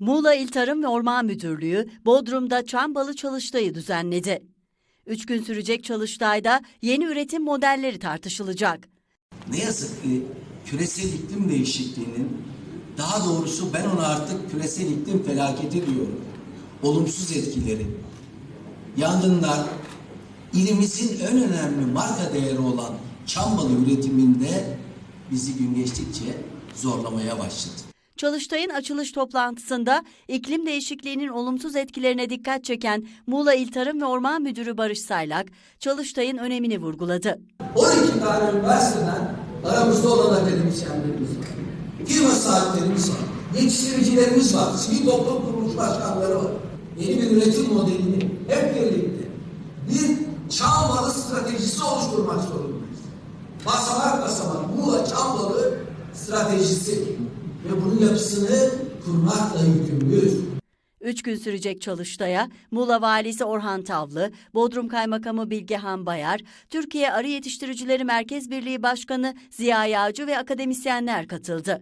Muğla İl Tarım ve Orman Müdürlüğü Bodrum'da çam balı çalıştayı düzenledi. Üç gün sürecek çalıştayda yeni üretim modelleri tartışılacak. Ne yazık ki küresel iklim değişikliğinin daha doğrusu ben ona artık küresel iklim felaketi diyorum. Olumsuz etkileri. Yangınlar ilimizin en önemli marka değeri olan çam balı üretiminde bizi gün geçtikçe zorlamaya başladı. Çalıştay'ın açılış toplantısında iklim değişikliğinin olumsuz etkilerine dikkat çeken Muğla İl Tarım ve Orman Müdürü Barış Saylak, Çalıştay'ın önemini vurguladı. 12 tane üniversiteden aramızda olan akademisyenlerimiz var. Firma sahiplerimiz var. Yetiştiricilerimiz var. Sivil toplum kuruluş başkanları var. Yeni bir üretim modelini hep birlikte bir çağ stratejisi oluşturmak zorundayız. Basamak basamak Muğla çağ stratejisi yapısını kurmakla yükümlüyüz. Üç gün sürecek çalıştaya Muğla Valisi Orhan Tavlı, Bodrum Kaymakamı Bilgehan Bayar, Türkiye Arı Yetiştiricileri Merkez Birliği Başkanı Ziya Yağcı ve akademisyenler katıldı.